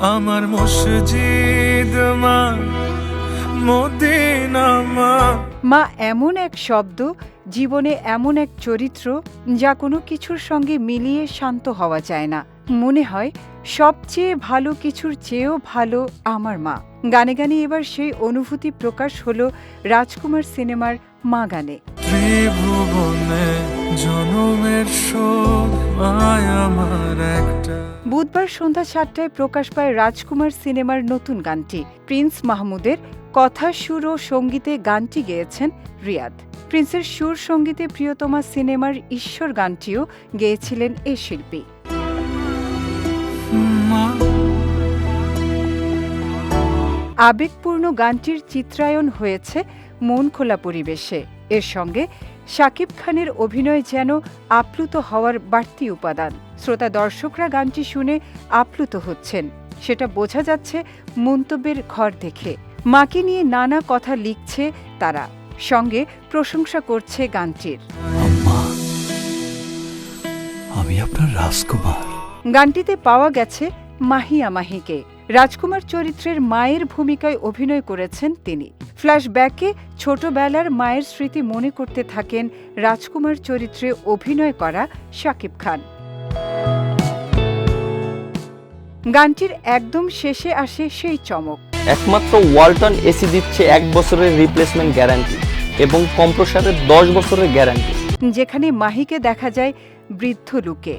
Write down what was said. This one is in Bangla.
আমার মসজিদ মা মদিনা মা। মা এমন এক শব্দ জীবনে এমন এক চরিত্র যা কোনো কিছুর সঙ্গে মিলিয়ে শান্ত হওয়া যায় না। মনে হয় সবচেয়ে ভালো কিছুর চেয়েও ভালো আমার মা। গানে গানে এবার সেই অনুভূতি প্রকাশ হলো রাজকুমার সিনেমার মা গানে। ত্রিভুবনে জনমের শোধ আমার একটা। বুধবার সন্ধ্যা সাতটায় প্রকাশ পায় রাজকুমার সিনেমার নতুন গানটি। প্রিন্স মাহমুদের কথা সুর ও সঙ্গীতে গানটি গেয়েছেন রিয়াদ। প্রিন্সের সুর সঙ্গীতে প্রিয়তমা সিনেমার ঈশ্বর গানটিও গেয়েছিলেন এ শিল্পী। আবেগপূর্ণ গানটির চিত্রায়ন হয়েছে মন খোলা পরিবেশে। এর সঙ্গে শাকিব খানের অভিনয় যেন আপ্লুত হওয়ার বাড়তি উপাদান। শ্রোতা দর্শকরা গানটি শুনে আপ্লুত হচ্ছেন। সেটা বোঝা যাচ্ছে মন্তব্যের ঘর দেখে। মাকে নিয়ে নানা কথা লিখছে তারা। সঙ্গে প্রশংসা করছে গানটির। আমি আপনার রাজকুমার। গানটিতে পাওয়া গেছে মাহিয়া মাহিকে। রাজকুমার চরিত্রের মায়ের ভূমিকায় অভিনয় করেছেন তিনি। ফ্ল্যাশব্যাকে ছোটবেলার মায়ের স্মৃতি মনে করতে থাকেন রাজকুমার চরিত্রে অভিনয় করা শাকিব খান। গানটির একদম শেষে আসে সেই চমক। একমাত্র ওয়ালটন এসি দিচ্ছে এক বছরের রিপ্লেসমেন্ট গ্যারান্টি এবং কম্প্রসারের দশ বছরের গ্যারান্টি যেখানে মাহিকে দেখা যায় বৃদ্ধ লুকে।